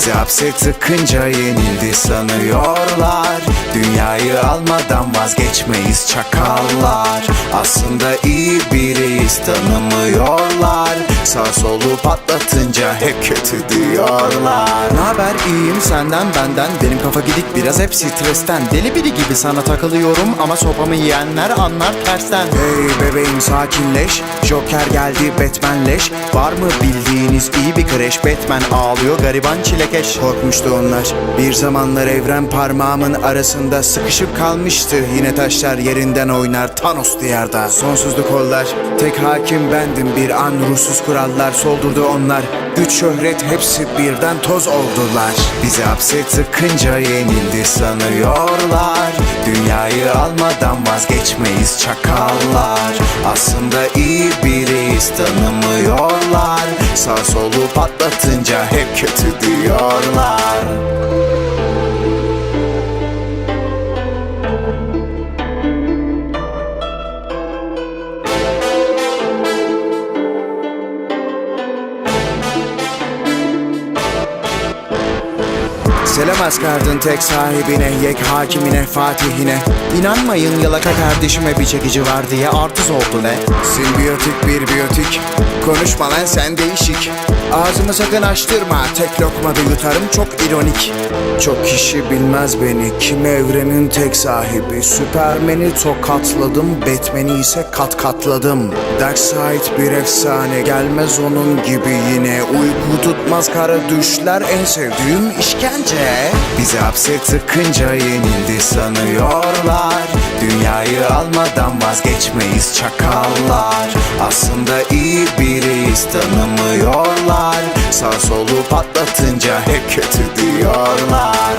Bizi hapse tıkınca yenildi sanıyorlar Dünyayı almadan vazgeçmeyiz çakallar. Aslında iyi biriyiz tanımıyorlar. Sağ solu patlatınca hep kötü diyorlar. Ne haber iyiyim senden benden. Benim kafa gidik biraz hep stresten. Deli biri gibi sana takılıyorum Ama sopamı yiyenler anlar tersten. Hey bebeğim sakinleş. Joker geldi Batmanleş. Var mı bildiğiniz iyi bir kreş? Batman ağlıyor gariban çilekeş. Korkmuştu onlar. Bir zamanlar evren parmağımın arasında Sıkışıp kalmıştı. Yine taşlar yerinden oynar Thanos diyarda. Sonsuzluk kollar. Tek hakim bendim. Bir an ruhsuz kurallar Soldurdu onlar. Güç şöhret hepsi birden toz oldular. Bizi hapse tıkınca yenildi sanıyorlar. Dünyayı almadan vazgeçmeyiz çakallar. Aslında iyi biriyiz tanımıyorlar. Sağ solu patlatınca hep kötü diyorlar Selam askardın tek sahibine Yek hakimine Fatihine. İnanmayın yalaka kardeşime bir çekici var diye artist oldu ne? Simbiyotik bir biyotik. Konuşma lan sen değişik. Ağzımı sakın açtırma Tek lokma bir yutarım çok ironik. Çok kişi bilmez beni Kim evrenin tek sahibi? Süpermen'i tokatladım Batman'i ise kat katladım Darkseid bir efsane Gelmez onun gibi yine. Uyku tutmaz kara düşler En sevdiğim işkence. Bizi hapse tıkınca yenildi sanıyorlar. Dünyayı almadan vazgeçmeyiz çakallar. Aslında iyi biriyiz tanımıyorlar. Sağ solu patlatınca hep kötü diyorlar